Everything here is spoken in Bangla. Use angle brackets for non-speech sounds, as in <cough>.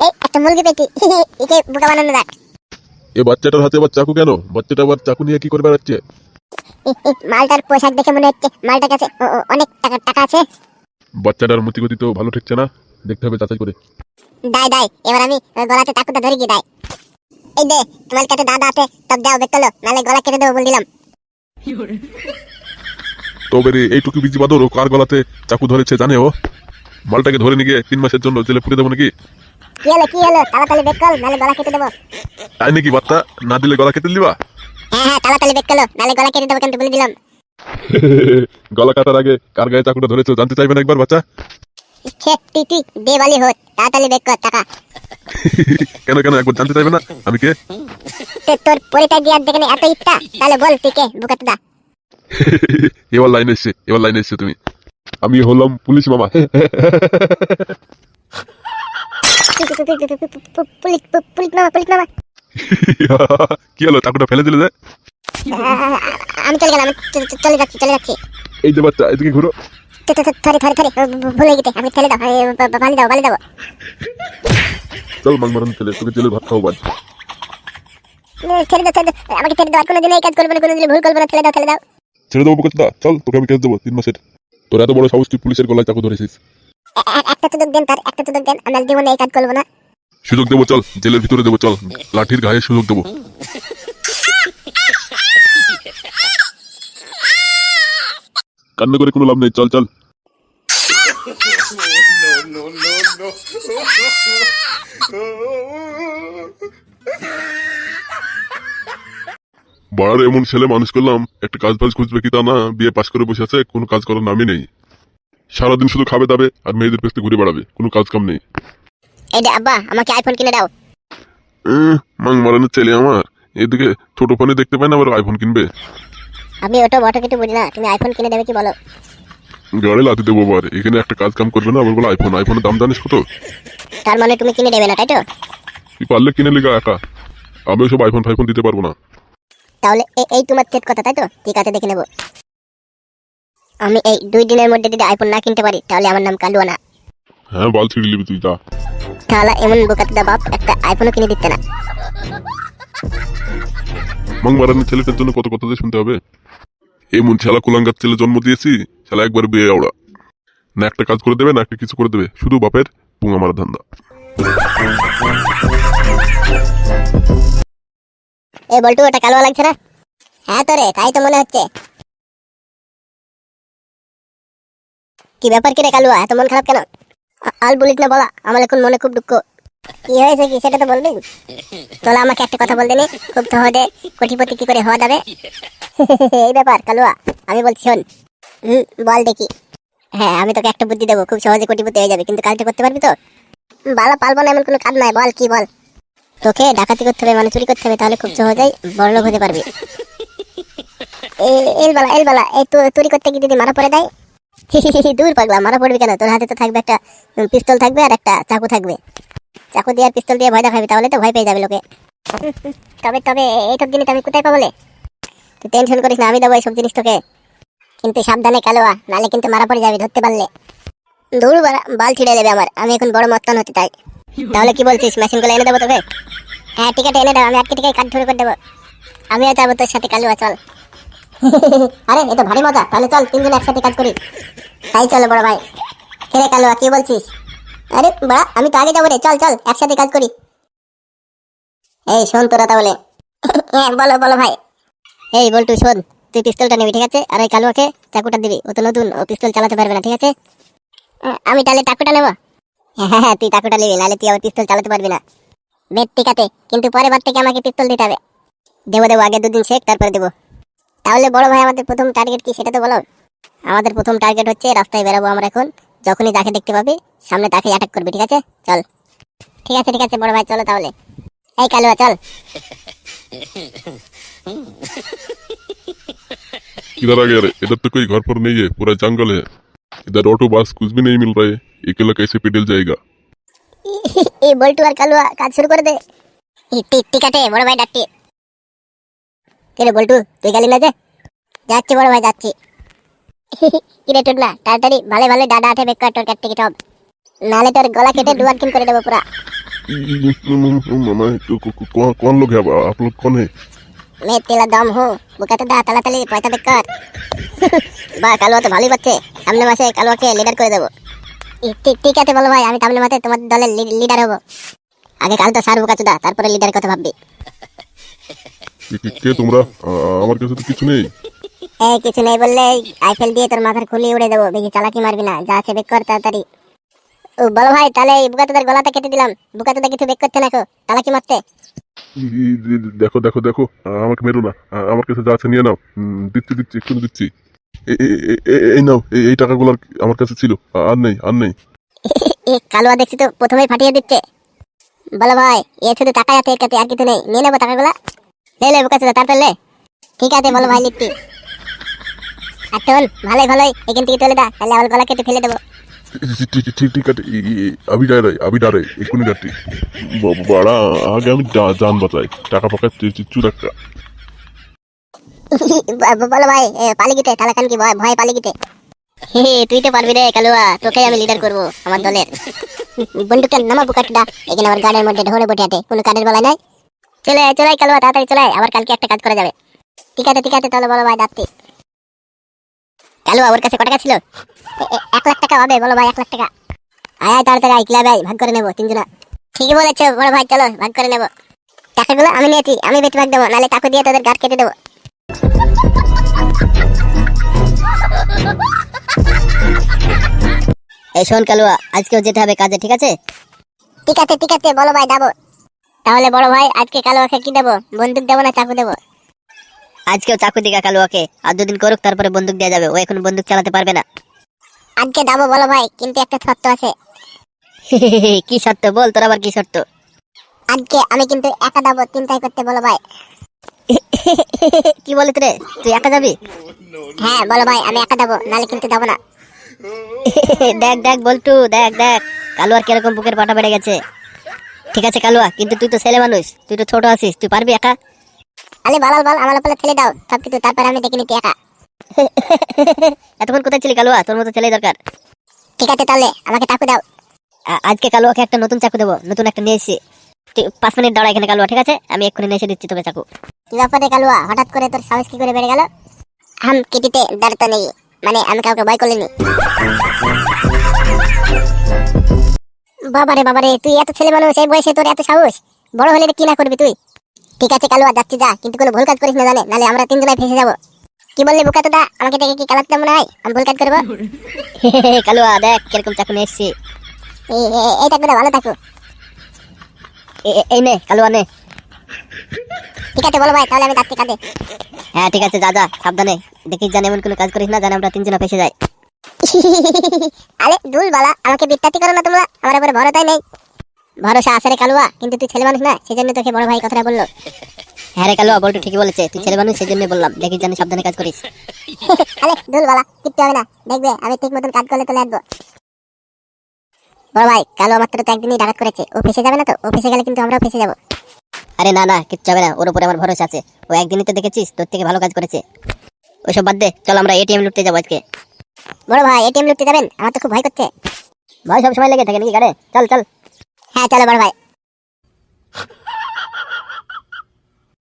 এই একটা মুরগি পেটি <laughs> একে বোকা বানানো যাক। এ বাচ্চাটার হাতে আবার চাকু কেন? বাচ্চাটা আবার চাকু নিয়ে কি করে বেড়াচ্ছে? এই, এই মালটার পোশাক দেখে মনে হচ্ছে মালটার কাছে ও- ও- অনেক টাকা টাকা আছে। বাচ্চাটার মতিগতি তো ভালো ঠেকছে না। দেখতে হবে যাচাই করে। দাই দাই এবার আমি গলাতে ধরে গিয়ে দাই। এই দে তোমার কাছে দাদা আছে তব দাও বেকলো নালে গলা কেটে দেবো বল দিলাম। তবে রে এইটুকু বিজি বাদর ও কার গলাতে চাকু ধরেছে জানে ও? মালটাকে ধরে নিয়ে গিয়ে তিন মাসের জন্য জেলে পুড়ে দেবো নাকি? কি হলো কি হলো? তাড়াতাড়ি বেকল নালে গলা কেটে দেবো। তাই নাকি বাচ্চা? না দিলে গলা কেটে দিবা? হ্যাঁ হ্যাঁ তাড়াতাড়ি বেকলো নালে গলা কেটে দেবো কিন্তু বলে দিলাম। <laughs> গলা কাটার আগে কার গায়ে চাকুটা ধরেছো জানতে চাইবেন একবার বাচ্চা? তুই তুই দে বালি হোত তাড়াতাড়ি বেক কর টাকা। <laughs> কেন কেন একবার জানতে চাইবে না? আমি কে? তোর পরিচয় দেওয়ার দেখে এত ইচ্ছা তাহলে বল তুই কে <laughs> এবার লাইনে এসছে এবার লাইনে এসছে তুমি। আমি হলাম পুলিশ মামা। পুলিশ পুলিশ মামা পুলিশ মামা কি হলো? চাকুটা ফেলে দিলে যে? আমি চলে গেলাম চলে যাচ্ছি চলে যাচ্ছি। এই যে বাচ্চা এদিকে ঘুরো। থরে থরে থরে ভুলে গেছে আমি ফেলে দাও বালি দাও বালি দাও। চল ছেলে তোকে জেলে ভাত খাব বাজ ছেড়ে দাও ছেড়ে দাও আমাকে ছেড়ে দাও আর কোনোদিন এই কাজ করব না কোনোদিন ভুল করব না ছেড়ে দাও ছেড়ে দাও। ছেড়ে দেবো চল তোকে আমি কেস দেবো তিন মাসের। তোর এত বড় সাহস তুই পুলিশের গলায় চাকু ধরেছিস। একটা সুযোগ দেন তার একটা সুযোগ দেন আমি আর জীবনে এই কাজ করব না। সুযোগ দেবো, চল, জেলের ভিতরে দেবো, চল। লাঠির গায়ে সুযোগ দেবো। কান্না করে কোনো লাভ নেই, চল চল। বাড়ার এমন ছেলে মানুষ করলাম, একটা কাজ বাজ খুঁজবে কি তা না, বিয়ে পাশ করে বসে আছে, কোনো কাজ করার নামই নেই। সারাদিন শুধু খাবে দাবে আর মেয়েদের পেছনে ঘুরে বেড়াবে। কোনো কাজ কাম নেই যে আব্বা আমাকে আইফোন কিনে দাও। মাং মারানোর ছেলে আমার। এদিকে ছোট ফোনে দেখতে পাই না আবার আইফোন কিনবে। আমি ওটা বটো কিছু বুঝি না। তুমি আইফোন কিনে দেবে কি বলো? গাড়ি লাতি দেবো আবার এখানে একটা কাজ কাম করবে না আবার বলে আইফোন আইফোনের দাম জানিস কত? তার মানে তুমি কিনে দেবে না তাই তো? তুই পারলে কিনে লিগা একা? আমি সব আইফোন ফাইফোন দিতে পারব না। তাহলে এই তোমার চেট কথা তাই তো? ঠিক আছে দেখে নেব। আমি এই দুই দিনের মধ্যে যদি আইফোন না কিনতে পারি তাহলে আমার নাম কালুয়া না হ্যাঁ বাল ছিঁড়ে নিবি তুই যা। তাহলে এমন বোকাতে বাপ একটা আইফোনও কিনে দিতে না। মাং ছেলেটার জন্য কত কথা শুনতে হবে? এমন ছেলা কুলাঙ্গার ছেলে জন্ম দিয়েছি ছেলা একবার বিয়ে আওড়া না একটা কাজ করে দেবে না একটা কিছু করে দেবে শুধু বাপের পুঙা মারা ধান্দা। এই বল্টু ওটা কালুয়া লাগছে না? হ্যাঁ তো রে তাই তো মনে হচ্ছে। কি ব্যাপার কি রে কালুয়া? এত মন খারাপ কেন? আল বলিস না বলা আমার এখন মনে খুব দুঃখ। কি হয়েছে কি? সেটা তো বলবি। তোলা আমাকে একটা কথা বলতে নি। খুব সহজে কোটিপতি কি করে হওয়া যাবে? <laughs> এই ব্যাপার কালুয়া আমি বলছি শোন। হুম বল দেখি। হ্যাঁ আমি তোকে একটা বুদ্ধি দেবো। খুব সহজে কোটিপতি হয়ে যাবে কিন্তু কাজটা করতে পারবি তো? বালা পারব না এমন কোনো কাজ নাই বল কি বল। তোকে ডাকাতি করতে হবে মানে চুরি করতে হবে তাহলে খুব সহজেই বড়লোক হতে পারবি। <laughs> এ- এলবালা এলবালা এই তু- চুরি করতে গিয়ে যদি মারা পড়ে দেয় <laughs> দূর পাগলা মারা পড়বি কেন? তোর হাতে তো থাকবে একটা পিস্তল থাকবে আর একটা চাকু থাকবে। চাকু দিয়ে আর পিস্তল দিয়ে ভয় দেখাবি তাহলে তো ভয় পেয়ে যাবে লোকে। <laughs> তবে তবে এইসব জিনিস আমি কোথায় পাবো লে? তুই টেনশন করিস না আমি দেবো এইসব জিনিস তোকে। কিন্তু সাবধানে কালোয়া নালে কিন্তু মারা পড়ে যাবি ধরতে পারলে। দৌড় বাল ছিঁড়ে দেবে আমার আমি এখন বড় মত্তান হতে চাই। তাহলে কি বলছিস মেশিনগুলো এনে দেবো তোকে? হ্যাঁ টিকিট এনে দাও আমি আজকে টিকিট কাট ধরে করে দেবো। আমিও যাব তোর সাথে কালুয়া চল। <laughs> আরে, এ তো ভারী মজা। তাহলে চল, তিনজন একসাথে কাজ করি। তাই চলো, বড় ভাই। কেরে কালুয়া, কি বলছিস? আরে বা আমি তো আগে যাব রে। চল চল, একসাথে কাজ করি। এই, শোন তোরা তাহলে। <laughs> হ্যাঁ বলো বলো ভাই। এই, বলটু, শোন, তুই পিস্তলটা নিবি, ঠিক আছে? আর ওই কালুয়াকে চাকুটা দিবি। ও তো নতুন, ও পিস্তল চালাতে পারবে না, ঠিক আছে? আমি তাহলে চাকুটা নেব? হ্যাঁ হ্যাঁ তুই চাকুটা নিবি, নাহলে তুই আবার পিস্তল চালাতে পারবি না। বেদ আছে কিন্তু পরের বার থেকে আমাকে পিস্তল দিতে হবে। দেবো দেবো, আগে দুদিন শেখ, তারপরে দেবো। তাহলে বড় ভাই আমাদের প্রথম টার্গেট কি সেটা তো বলো আমাদের প্রথম টার্গেট হচ্ছে রাস্তায় বেরোবো আমরা এখন যখনই তাকে দেখতে পাবি সামনে তাকে অ্যাটাক করবি ঠিক আছে চল ঠিক আছে ঠিক আছে বড় ভাই চলো তাহলে এই কালুয়া চল किधर आ गया रे इधर तो कोई घर पर नहीं है पूरा जंगल है इधर ऑटो बस कुछ भी नहीं मिल रहा है अकेला कैसे पिटल जाएगा এই বল্টু আর কালুয়া কাজ শুরু করে দে এই ঠিক ঠিক আছে বড় ভাই ডাকছি কেরে বল্টু তুই গেলি না যে যাচ্ছি বড় ভাই যাচ্ছি <laughs> কিরে টুটনা তাড়াতাড়ি ভালো ভালো ডাডা আঠে বেকার তোর কাট থেকে সব নালে তোর গলা কেটে ডুয়ার কিন করে দেবো পুরা कौन कौन लोग हैं आप आप लोग कौन है मैं तेला दम हूँ বুকাতে দা তাড়াতাড়ি পয়সা দেখ কর বা কালুয়া তো ভালোই পাচ্ছে সামনে মাসে কালুয়াকে লিডার করে দেবো ই, ঠিক ঠিক আছে বলো ভাই আমি সামনে মাসে তোমার দলের লিডার হবো আগে কাল তো সার বুকাচুদা তারপরে লিডার কথা ভাববি কে- তোমরা? আমার কাছে তো কিছু নেই। এই কিছু নেই বললে আইফেল দিয়ে তোর মাথার খুলি উড়ে দেবো। বেশি চালাকি মারবি না। যা আছে বেক কর তাড়াতাড়ি। ও বলো ভাই তাহলে বুকাতুদার গলাটা কেটে দিলাম। বুকাতুদা কিছু বেক করতে না কো চালাকি মারতে। দেখো দেখো দেখো। আমাকে মেরো না। আমার কাছে যা আছে নিয়ে নাও। দিচ্ছি দিচ্ছি এক্ষুনি দিচ্ছি। এই নাও এই- টাকাগুলো আমার কাছে ছিল। আর নেই আর নেই। কালুয়া দেখছি তো প্রথমেই ফাটিয়ে দিচ্ছে। বলো ভাই এ শুধু টাকা আছে এর কাছে আর কিছু নেই। নিয়ে নেব টাকাগুলো। লে লে বুকাতুদা তাড়াতাড়ি লে। ঠিক আছে বলো ভাই লিখতি আর তোল ভালোই ভালোই এখান থেকে চলে দা তাহলে আমার গলা কেটে ফেলে দেবো। ঠিক ঠিক আছে ডারে এক্ষুনি বাড়া আগে আমি জান বাঁচাই টাকা ফাঁকা চুর বলো ভাই কি ভয় ভয় পালি গিতে হে তুই তো পারবি রে কালুয়া তোকে আমি লিডার করব আমার দলের। বন্দুকটা নামা বুকাটটা এখানে আমার গানের মধ্যে ঢোরে বটে হাতে কোনো কানের বলা নাই। চলে আয়, চলে কালুয়া তাড়াতাড়ি চলে আয়, আবার কালকে একটা কাজ করা যাবে। ঠিক আছে ঠিক আছে তাহলে বলো ভাই ডাকতে কালুয়া ওর কাছে কত টাকা ছিল এক লাখ টাকা হবে বলো ভাই এক লাখ টাকা। আয় আয় তাড়াতাড়ি আয় ক্লাবে আয় ভাগ করে নেব তিনজনা। ঠিকই বলেছ বড় ভাই চলো ভাগ করে নেব। টাকাগুলো আমি নিয়েছি আমি বেশি ভাগ দেবো নাহলে টাকা দিয়ে তাদের গাড় কেটে দেবো। এই শোন কালুয়া আজকেও যেতে হবে কাজে ঠিক আছে? ঠিক আছে ঠিক আছে বলো ভাই যাব। তাহলে বড় ভাই আজকে কালুয়াকে কি দেবো? বন্দুক দেবো না চাকু দেবো? আজকেও চাকু দিগা কালুয়াকে আর দুদিন করুক তারপরে বন্দুক দেওয়া যাবে। ও এখন বন্দুক চালাতে পারবে না। আজকে যাব বলো ভাই কিন্তু একটা শর্ত আছে। কি শর্ত? বল তোর আবার কি শর্ত? আজকে আমি কিন্তু একা যাব চিন্তাই করতে বলো ভাই। কি বলিস রে তুই একা যাবি? হ্যাঁ বলো ভাই আমি একা যাব নালে কিন্তু যাব না। দেখ দেখ বলটু দেখ দেখ। কালুয়ার কীরকম বুকের পাটা বেড়ে গেছে। ঠিক আছে কালুয়া কিন্তু তুই তো ছেলে মানুষ তুই তো ছোট আছিস তুই পারবি একা? আলে বালাল বাল আমার পালে ছেলে দাও সব কিছু তারপর আমি দেখে নিতে একা। <laughs> এতক্ষণ কোথায় ছিলি কালুয়া? তোর মতো ছেলে দরকার। ঠিক আছে তাহলে আমাকে চাকু দাও। আজকে কালুয়াকে একটা নতুন চাকু দেবো নতুন একটা নিয়ে এসেছি। তুই পাঁচ মিনিট দাঁড়া এখানে কালুয়া ঠিক আছে? আমি এক্ষুনি নিয়ে এসে দিচ্ছি তোকে চাকু। কি ব্যাপারে কালুয়া? হঠাৎ করে তোর সাহস কি করে বেড়ে গেল? হাম কেটিতে দাঁড়াতে নেই। মানে আমি কাউকে ভয় করিনি বাবারে বাবারে তুই এত ছেলে মানুষ এই বয়সে তোর এত সাহস? বড় হলে কি না করবি তুই? ঠিক আছে কালুয়া যাচ্ছি যা কিন্তু কোনো ভুল কাজ করিস না জানে নালে আমরা তিনজনে ফেসে যাব। কি বললি বুকা তো দা আমাকে দেখে কি কালাতে মনে হয়? আমি ভুল কাজ করব? <laughs> কালুয়া দেখ কীরকম চাকু নিয়ে এসছি। এই থাকবে ভালো থাকো এই নে কালুয়া নে। ঠিক আছে বলো ভাই তাহলে আমি যাচ্ছি কাজে হ্যাঁ ঠিক আছে যা যা সাবধানে। দেখিস জানে এমন কোনো কাজ করিস না জানে আমরা তিনজনে ফেসে যাই। <laughs> আরে দুল বালা আমাকে বিত্তাতি করো না তোমরা। আমার উপরে ভরসাই নেই। ভরসা আছে রে কালুয়া কিন্তু তুই ছেলে মানুষ না সেজন্য তোকে বড় ভাই কথাটা বলল। হ্যাঁ রে কালুয়া বলটু ঠিকই বলেছে তুই ছেলে মানুষ সেজন্য বললাম। দেখিস জানি সাবধানে কাজ করিস। <laughs> আরে দুল বালা কিচ্ছু হবে না। দেখবে আমি ঠিক মতন কাজ করলে চলে আসব বড় ভাই কালো মাত্র তো একদিনই ডাকাত করেছে। ও ফেসে যাবে না তো? ও ফেসে গেলে কিন্তু আমরাও ফেসে যাব। আরে না না কিচ্ছু হবে না ওর উপরে আমার ভরসা আছে। ও একদিনই তো দেখেছিস তোর থেকে ভালো কাজ করেছে। ওইসব বাদ দে চল আমরা এটিএম লুটতে যাব আজকে। বড় ভাই এটিএম লুটতে যাবেন? আমার তো খুব ভয় করছে। ভয় সব সময় লেগে থাকে নাকি গাড়ে? চল চল। হ্যাঁ চলো বড় ভাই।